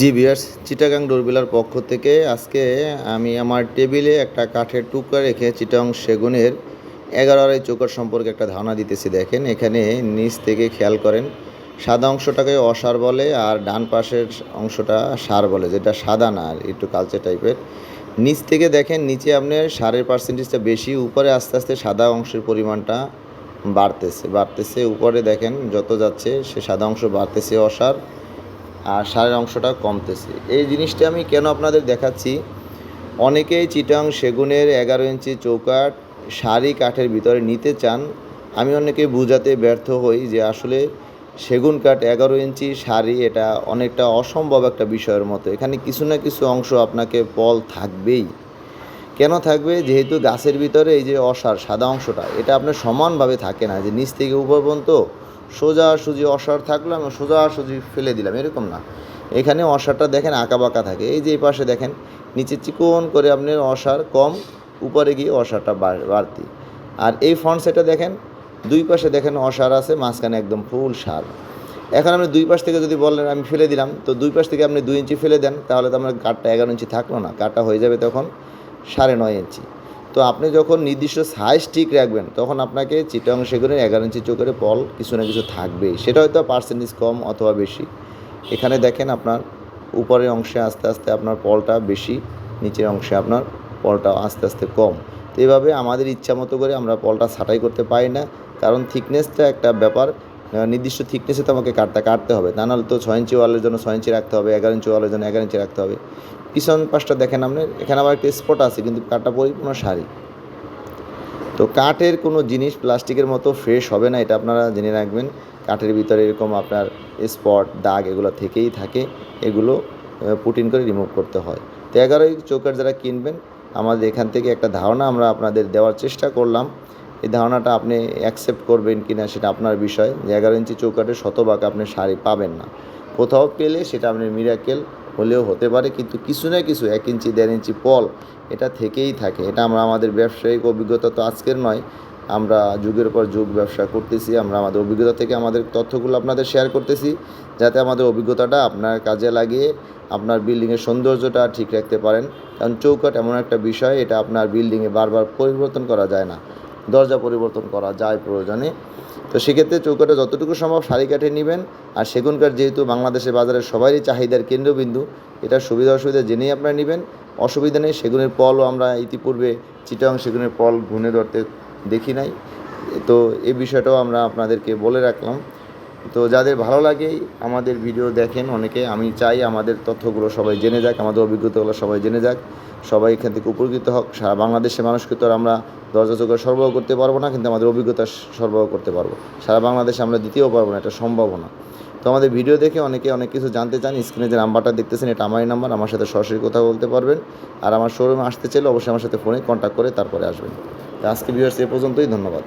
জি বিয়ার্স চিটাগাং ডোরবিলার পক্ষ থেকে আজকে আমি আমার টেবিলে একটা কাঠের টুকরা রেখে চিটাং সেগুনের এগারো আড়াই চৌকার সম্পর্কে একটা ধারণা দিতেছি। দেখেন, এখানে নিচ থেকে খেয়াল করেন, সাদা অংশটাকে অসার বলে আর ডান পাশের অংশটা সার বলে, যেটা সাদা না, আর একটু কালচে টাইপের নিচ থেকে দেখেন, নিচে আপনার সারের পার্সেন্টেজটা বেশি, উপরে আস্তে আস্তে সাদা অংশের পরিমাণটা বাড়তেছে বাড়তেছে। উপরে দেখেন যত যাচ্ছে, সে সাদা অংশ বাড়তেছে, অসার। আর সারের অংশটা কমতেছে। এই জিনিসটা আমি কেন আপনাদের দেখাচ্ছি? অনেকেই চিটাং সেগুনের এগারো ইঞ্চি চৌকাঠ সারি কাঠের ভিতরে নিতে চান। আমি অনেকে বোঝাতে ব্যর্থ হই যে আসলে সেগুন কাঠ এগারো ইঞ্চি সারি এটা অনেকটা অসম্ভব একটা বিষয়ের মতো। এখানে কিছু না কিছু অংশ আপনাকে পল থাকবেই। কেন থাকবে? যেহেতু গাছের ভিতরে এই যে অসার সাদা অংশটা, এটা আপনার সমানভাবে থাকে না। যে নিচ থেকে উপর পর্যন্ত সোজা সুজি অসার থাকল আমি সোজা সুজি ফেলে দিলাম, এরকম না। এখানে অসারটা দেখেন আঁকা বাঁকা থাকে, এই যে এই পাশে দেখেন, নিচে চিকন করে আপনার অসার কম, উপরে গিয়ে অসারটা বাড়- বাড়তি। আর এই ফ্রন্ট সাইডটা দেখেন, দুই পাশে দেখেন অসার আছে, মাঝখানে একদম ফুল সার। এখন আপনি দুই পাশ থেকে যদি বলেন, আমি ফেলে দিলাম, তো দুই পাশ থেকে আপনি দুই ইঞ্চি ফেলে দেন, তাহলে তো আমার কাঠটা এগারো ইঞ্চি থাকল না কাঠটা হয়ে যাবে তখন সাড়ে নয় ইঞ্চি। তো আপনি যখন নির্দিষ্ট সাইজ ঠিক রাখবেন, তখন আপনাকে চিটং সেগুনের এগারো ইঞ্চি চোখের পল কিছু না কিছু থাকবেই। সেটা হয়তো পার্সেন্টেজ কম অথবা বেশি। এখানে দেখেন আপনার উপরের অংশে আস্তে আস্তে আপনার পলটা বেশি, নিচের অংশে আপনার পলটা আস্তে আস্তে কম। তো এভাবে আমাদের ইচ্ছা মতো করে আমরা পলটা ছাঁটাই করতে পারি না। কারণ থিকনেসটা একটা ব্যাপার। নির্দিষ্ট থিকনেসে তো আমাকে কাটটা কাটতে হবে। তা নাহলে তো ছয় ইঞ্চি ওয়ালের জন্য ছয় ইঞ্চি রাখতে হবে, এগারো ইঞ্চি ওয়ালের জন্য এগারো ইঞ্চি রাখতে হবে। পিছন পাশটা দেখেন আপনি, এখানে আবার একটা স্পট আছে, কিন্তু কাঠটা পরিপূর্ণ শাড়ি তো কাঠের কোনো জিনিস প্লাস্টিকের মতো ফ্রেশ হবে না, এটা আপনারা জেনে রাখবেন। কাঠের ভিতরে এরকম আপনার স্পট দাগ এগুলো থেকেই থাকে, এগুলো পুটিন করে রিমুভ করতে হয়। তো এগারোই চৌকার যারা কিনবেন, আমাদের এখান থেকে একটা ধারণা আমরা আপনাদের দেওয়ার চেষ্টা করলাম। এই ধারণাটা আপনি অ্যাকসেপ্ট করবেন কি না সেটা আপনার বিষয়। যে এগারো ইঞ্চি চৌকাটে শতভাগ আপনি শাড়ি পাবেন না। কোথাও পেলে সেটা আপনি মিরাকেল হলেও হতে পারে, কিন্তু কিছু না কিছু এক ইঞ্চি, দেড় ইঞ্চি পল এটা থেকেই থাকে। এটা আমরা আমাদের ব্যবসায়িক অভিজ্ঞতা তো আজকের নয়। আমরা যুগের পর যুগ ব্যবসা করতেছি, আমরা আমাদের অভিজ্ঞতা থেকে আমাদের তথ্যগুলো আপনাদের শেয়ার করতেছি, যাতে আমাদের অভিজ্ঞতাটা আপনার কাজে লাগিয়ে আপনার বিল্ডিংয়ের সৌন্দর্যটা ঠিক রাখতে পারেন। কারণ চৌকাঠ এমন একটা বিষয়, এটা আপনার বিল্ডিংয়ে বারবার পরিবর্তন করা যায় না। দরজা পরিবর্তন করা যায় প্রয়োজনে। তো সেক্ষেত্রে চৌকাটা যতটুকু সম্ভব শাড়ি কাঠে নেবেন। আর সেগুন কাঠ যেহেতু বাংলাদেশের বাজারে সবারই চাহিদার কেন্দ্রবিন্দু, এটা সুবিধা অসুবিধা জেনেই আপনারা নেবেন। অসুবিধা নেই, সেগুনের পলও আমরা ইতিপূর্বে চিটাং সেগুনের পল ঘুনে ধরতে দেখি নাই। তো এই বিষয়টাও আমরা আপনাদেরকে বলে রাখলাম। তো যাদের ভালো লাগে আমাদের ভিডিও দেখেন অনেকে, আমি চাই আমাদের তথ্যগুলো সবাই জেনে যাক, আমাদের অভিজ্ঞতাগুলো সবাই জেনে যাক। সবাই এখান থেকে উপকৃত হোক। সারা বাংলাদেশের মানুষকে তো আমরা দরজা চোখে সরবরাহ করতে পারব না, কিন্তু আমাদের অভিজ্ঞতা সরবরাহ করতে পারব। সারা বাংলাদেশে আমরা দিতেও পারব না, এটা সম্ভব না। তো আমাদের ভিডিও দেখে অনেকে অনেক কিছু জানতে চান, স্ক্রিনে যে নাম্বারটা দেখতেছেন, এটা আমারই নাম্বার, আমার সাথে সরাসরি কথা বলতে পারবেন। আর আমার শোরুমে আসতে চাইলে অবশ্যই আমার সাথে ফোনে কন্ট্যাক্ট করে তারপরে আসবেন। তো আজকে ভিউয়ার্স, এ পর্যন্তই, ধন্যবাদ।